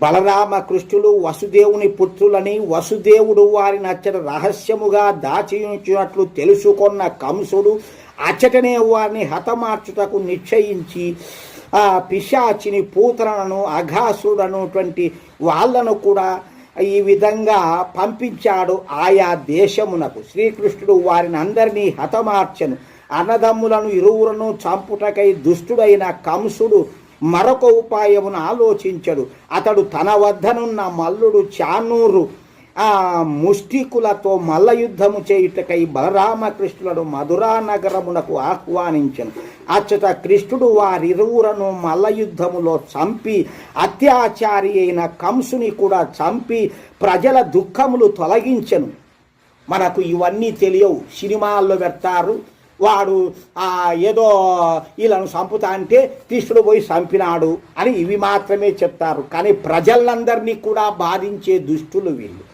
బలరామ కృష్ణులు వసుదేవుని పుత్రులని వసుదేవుడు వారిని అచ్చట రహస్యముగా దాచించినట్లు తెలుసుకున్న కంసుడు అచ్చటనే వారిని హతమార్చుటకు నిశ్చయించి ఆ పిశాచిని పూతలను అఘాసుడనుటువంటి వాళ్ళను కూడా ఈ విధంగా పంపించాడు ఆయా దేశమునకు. శ్రీకృష్ణుడు వారిని అందరినీ హతమార్చను. అన్నదమ్ములను ఇరువులను చంపుటకై దుష్టుడైన కంసుడు మరొక ఉపాయమును ఆలోచించడు. అతడు తన వద్దనున్న మల్లుడు చానూరు ఆ ముష్టికులతో మల్ల యుద్ధము చేయుటకై బలరామకృష్ణులను మధురా నగరమునకు ఆహ్వానించను. అచ్చట కృష్ణుడు వారిరువురను మల్ల యుద్ధములో చంపి అత్యాచారి అయిన కంసుని కూడా చంపి ప్రజల దుఃఖములు తొలగించను. మనకు ఇవన్నీ తెలియవు. సినిమాల్లో పెడతారు. వాడు ఏదో వీళ్ళను చంపుతా అంటే కృష్ణుడు పోయి చంపినాడు అని ఇవి మాత్రమే చెప్తారు. కానీ ప్రజలందరినీ కూడా బాధించే దుష్టులు వీళ్ళు.